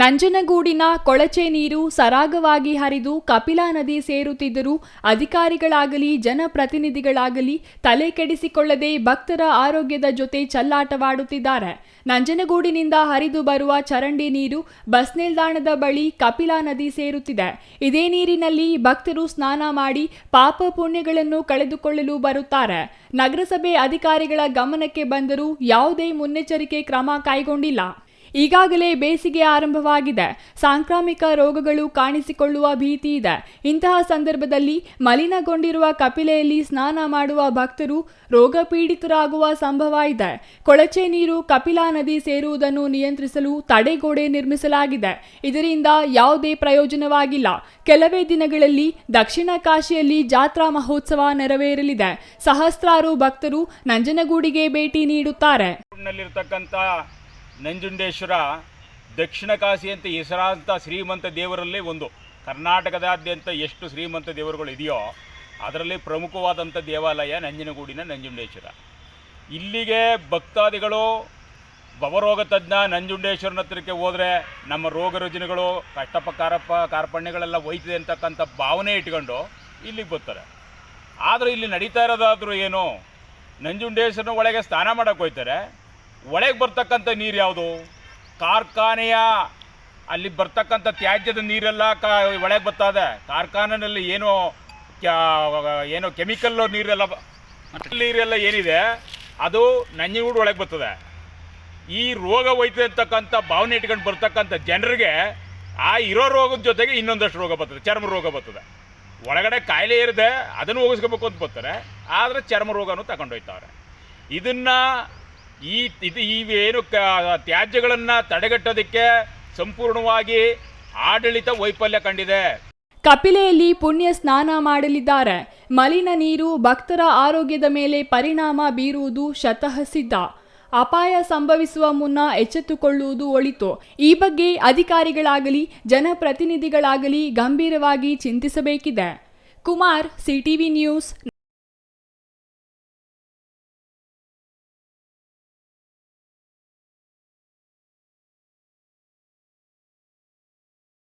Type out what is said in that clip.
ನಂಜನಗೂಡಿನ ಕೊಳಚೆ ನೀರು ಸರಾಗವಾಗಿ ಹರಿದು ಕಪಿಲಾ ನದಿ ಸೇರುತ್ತಿದ್ದರೂ ಅಧಿಕಾರಿಗಳಾಗಲಿ, ಜನಪ್ರತಿನಿಧಿಗಳಾಗಲಿ ತಲೆ ಕೆಡಿಸಿಕೊಳ್ಳದೆ ಭಕ್ತರ ಆರೋಗ್ಯದ ಜೊತೆ ಚಲ್ಲಾಟವಾಡುತ್ತಿದ್ದಾರೆ. ನಂಜನಗೂಡಿನಿಂದ ಹರಿದು ಬರುವ ಚರಂಡಿ ನೀರು ಬಸ್ ನಿಲ್ದಾಣದ ಬಳಿ ಕಪಿಲಾ ನದಿ ಸೇರುತ್ತಿದೆ. ಇದೇ ನೀರಿನಲ್ಲಿ ಭಕ್ತರು ಸ್ನಾನ ಮಾಡಿ ಪಾಪ ಪುಣ್ಯಗಳನ್ನು ಕಳೆದುಕೊಳ್ಳಲು ಬರುತ್ತಾರೆ. ನಗರಸಭೆ ಅಧಿಕಾರಿಗಳ ಗಮನಕ್ಕೆ ಬಂದರೂ ಯಾವುದೇ ಮುನ್ನೆಚ್ಚರಿಕೆ ಕ್ರಮ ಕೈಗೊಂಡಿಲ್ಲ. ಈಗಾಗಲೇ ಬೇಸಿಗೆ ಆರಂಭವಾಗಿದೆ. ಸಾಂಕ್ರಾಮಿಕ ರೋಗಗಳು ಕಾಣಿಸಿಕೊಳ್ಳುವ ಭೀತಿ ಇದೆ. ಇಂತಹ ಸಂದರ್ಭದಲ್ಲಿ ಮಲಿನಗೊಂಡಿರುವ ಕಪಿಲೆಯಲ್ಲಿ ಸ್ನಾನ ಮಾಡುವ ಭಕ್ತರು ರೋಗ ಪೀಡಿತರಾಗುವ ಸಂಭವ ಇದೆ. ಕೊಳಚೆ ನೀರು ಕಪಿಲಾ ನದಿ ಸೇರುವುದನ್ನು ನಿಯಂತ್ರಿಸಲು ತಡೆಗೋಡೆ ನಿರ್ಮಿಸಲಾಗಿದೆ. ಇದರಿಂದ ಯಾವುದೇ ಪ್ರಯೋಜನವಾಗಿಲ್ಲ. ಕೆಲವೇ ದಿನಗಳಲ್ಲಿ ದಕ್ಷಿಣ ಕಾಶಿಯಲ್ಲಿ ಜಾತ್ರಾ ಮಹೋತ್ಸವ ನೆರವೇರಲಿದೆ. ಸಹಸ್ರಾರು ಭಕ್ತರು ನಂಜನಗೂಡಿಗೆ ಭೇಟಿ ನೀಡುತ್ತಾರೆ. ನಂಜುಂಡೇಶ್ವರ, ದಕ್ಷಿಣ ಕಾಶಿ ಅಂತ ಹೆಸರಾಂತ ಶ್ರೀಮಂತ ದೇವರಲ್ಲಿ ಒಂದು. ಕರ್ನಾಟಕದಾದ್ಯಂತ ಎಷ್ಟು ಶ್ರೀಮಂತ ದೇವರುಗಳು ಇದೆಯೋ, ಅದರಲ್ಲಿ ಪ್ರಮುಖವಾದಂಥ ದೇವಾಲಯ ನಂಜನಗೂಡಿನ ನಂಜುಂಡೇಶ್ವರ. ಇಲ್ಲಿಗೆ ಭಕ್ತಾದಿಗಳು, ಭವರೋಗ ತಜ್ಞ ನಂಜುಂಡೇಶ್ವರನ ಹತ್ರಕ್ಕೆ ಹೋದರೆ ನಮ್ಮ ರೋಗ ರುಜಿನಗಳು ಕಷ್ಟಪ ಕಾರಪ್ಪ ಕಾರ್ಪಣ್ಯಗಳೆಲ್ಲ ಒಯ್ತಿದೆ ಅಂತಕ್ಕಂಥ ಭಾವನೆ ಇಟ್ಕೊಂಡು ಇಲ್ಲಿಗೆ ಬರ್ತಾರೆ. ಆದರೂ ಇಲ್ಲಿ ನಡೀತಾ ಇರೋದಾದರೂ ಏನು, ನಂಜುಂಡೇಶ್ವರನ ಒಳಗೆ ಸ್ನಾನ ಮಾಡೋಕ್ಕೆ ಹೋಗ್ತಾರೆ ಒಳಗೆ ಬರ್ತಕ್ಕಂಥ ನೀರು ಯಾವುದು? ಕಾರ್ಖಾನೆಯ, ಅಲ್ಲಿ ಬರ್ತಕ್ಕಂಥ ತ್ಯಾಜ್ಯದ ನೀರೆಲ್ಲ ಕಾ, ಒಳಗೆ ಬರ್ತದೆ. ಕಾರ್ಖಾನೆಯಲ್ಲಿ ಏನೋ ಏನೋ ಕೆಮಿಕಲ್ ನೀರೆಲ್ಲ ನೀರೆಲ್ಲ ಏನಿದೆ, ಅದು ನಂಜನಗೂಡು ಒಳಗೆ ಬರ್ತದೆ. ಈ ರೋಗ ಒಯ್ತದೆ ಭಾವನೆ ಇಟ್ಕೊಂಡು ಬರ್ತಕ್ಕಂಥ ಜನರಿಗೆ ಆ ಇರೋ ರೋಗದ ಜೊತೆಗೆ ಇನ್ನೊಂದಷ್ಟು ರೋಗ ಬರ್ತದೆ. ಚರ್ಮ ರೋಗ ಬರ್ತದೆ. ಒಳಗಡೆ ಕಾಯಿಲೆ ಇರದೆ ಅದನ್ನು ಹೋಗಿಸ್ಕೋಬೇಕು ಅಂತ ಬರ್ತಾರೆ. ಆದರೆ ಚರ್ಮ ರೋಗನೂ ತಗೊಂಡೋಯ್ತವ್ರೆ ಇದನ್ನು ಈ ಇದು ಇವೇನು ಕ ತ್ಯಾಜ್ಯಗಳನ್ನು ತಡೆಗಟ್ಟೋದಕ್ಕೆ ಸಂಪೂರ್ಣವಾಗಿ ಆಡಳಿತ ವೈಫಲ್ಯ ಕಂಡಿದೆ. ಕಪಿಲೆಯಲ್ಲಿ ಪುಣ್ಯ ಸ್ನಾನ ಮಾಡಲಿದ್ದಾರೆ. ಮಲಿನ ನೀರು ಭಕ್ತರ ಆರೋಗ್ಯದ ಮೇಲೆ ಪರಿಣಾಮ ಬೀರುವುದು ಶತಃ ಸಿದ್ಧ ಅಪಾಯ ಸಂಭವಿಸುವ ಮುನ್ನ ಎಚ್ಚೆತ್ತುಕೊಳ್ಳುವುದು ಒಳಿತು. ಈ ಬಗ್ಗೆ ಅಧಿಕಾರಿಗಳಾಗಲಿ, ಜನಪ್ರತಿನಿಧಿಗಳಾಗಲಿ ಗಂಭೀರವಾಗಿ ಚಿಂತಿಸಬೇಕಿದೆ. Kumar, CTV news